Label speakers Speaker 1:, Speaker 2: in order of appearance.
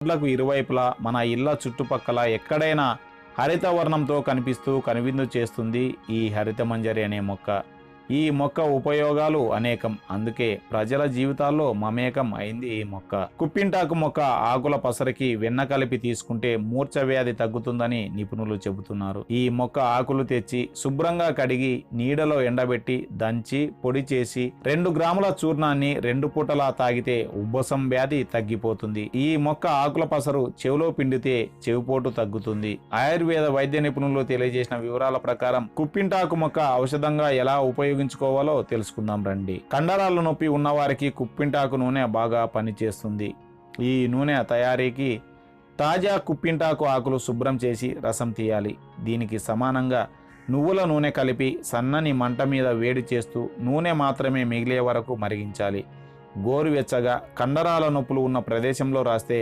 Speaker 1: రోడ్లకు ఇరువైపులా మన ఇళ్ళ చుట్టుపక్కల ఎక్కడైనా హరితవర్ణంతో కనిపిస్తూ కనువిందు చేస్తుంది ఈ హరిత మంజరి అనే మొక్క. ఈ మొక్క ఉపయోగాలు అనేకం. అందుకే ప్రజల జీవితాల్లో మమేకం అయింది ఈ మొక్క. కుప్పింటాకు మొక్క ఆకుల పసరికి వెన్న కలిపి తీసుకుంటే మూర్ఛ వ్యాధి తగ్గుతుందని నిపుణులు చెబుతున్నారు. ఈ మొక్క ఆకులు తెచ్చి శుభ్రంగా కడిగి నీడలో ఎండబెట్టి దంచి పొడి చేసి రెండు గ్రాముల చూర్ణాన్ని రెండు పూటలా తాగితే ఉబ్బసం వ్యాధి తగ్గిపోతుంది. ఈ మొక్క ఆకుల పసరు చెవిలో పిండితే చెవిపోటు తగ్గుతుంది. ఆయుర్వేద వైద్య నిపుణులు తెలియజేసిన వివరాల ప్రకారం కుప్పింటాకు మొక్క ఔషధంగా ఎలా ఉపయోగించుకోవాలో తెలుసుకుందాం రండి. కండరాల నొప్పి ఉన్నవారికి కుప్పింటాకు నూనె బాగా పనిచేస్తుంది. ఈ నూనె తయారీకి తాజా కుప్పింటాకు ఆకులు శుభ్రం చేసి రసం తీయాలి. దీనికి సమానంగా నువ్వుల నూనె కలిపి సన్నని మంట మీద వేడి చేస్తూ నూనె మాత్రమే మిగిలే వరకు మరిగించాలి. గోరువెచ్చగా కండరాల నొప్పులు ఉన్న ప్రదేశంలో రాస్తే